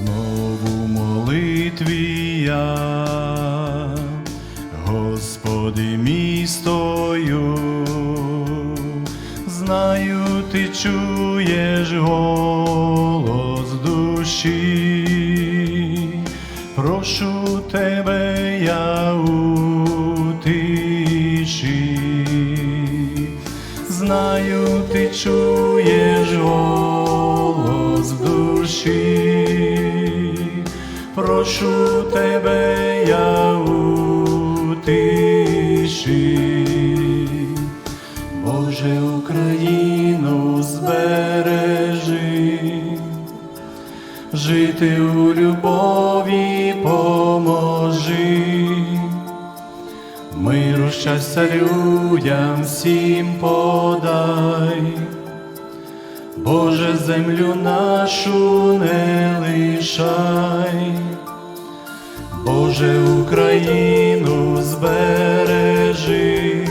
знову молитві я, Господи мій знаю, ти чуєш голос душі, прошу тебе, я у тиші, знаю, ти чуєш. Прошу тебе, я у тиші. Боже, Україну збережи, жити у любові поможи, миру щастя людям всім подай, Боже, землю нашу не лишай, Боже, Україну збережи,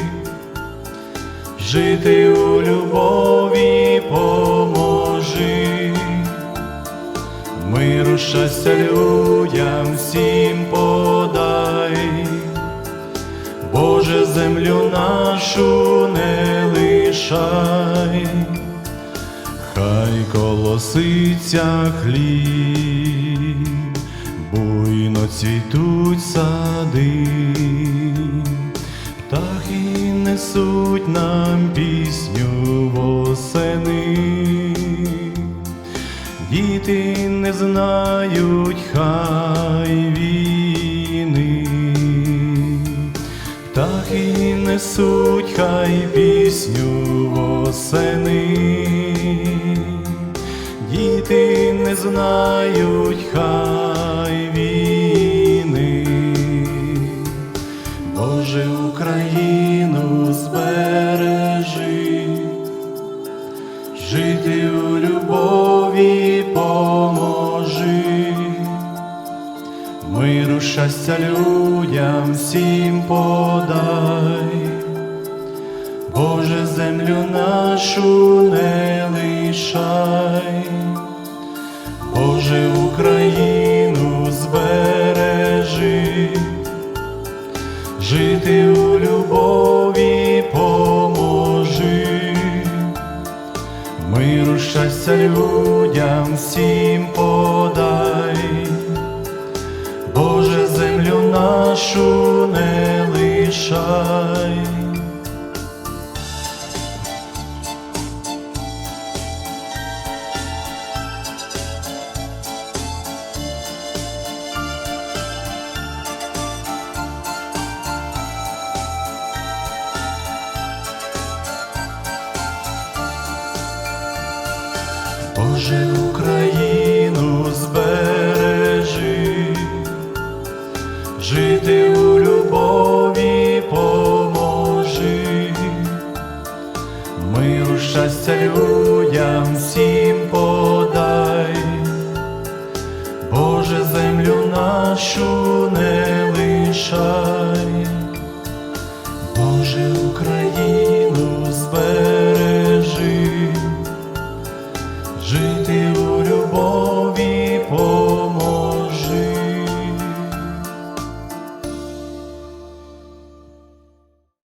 жити у любові поможи, миру щастя людям всім подай, Боже, землю нашу не лишай, хай колоситься хліб, буйно цвітуть сади, птахи несуть нам пісню восени, діти не знають хай війни, птахи несуть хай пісню восени, діти не знають хай Україну збережи, жити у любові поможи, миру щастя людям всім подай, Боже, землю нашу не лишай, Боже, Україну збережи щастя людям всім подай, Боже, землю нашу не лишай. Боже, Україну збережи, жити у любові поможи, миру щастя людям всім подай, Боже, землю нашу не лишай.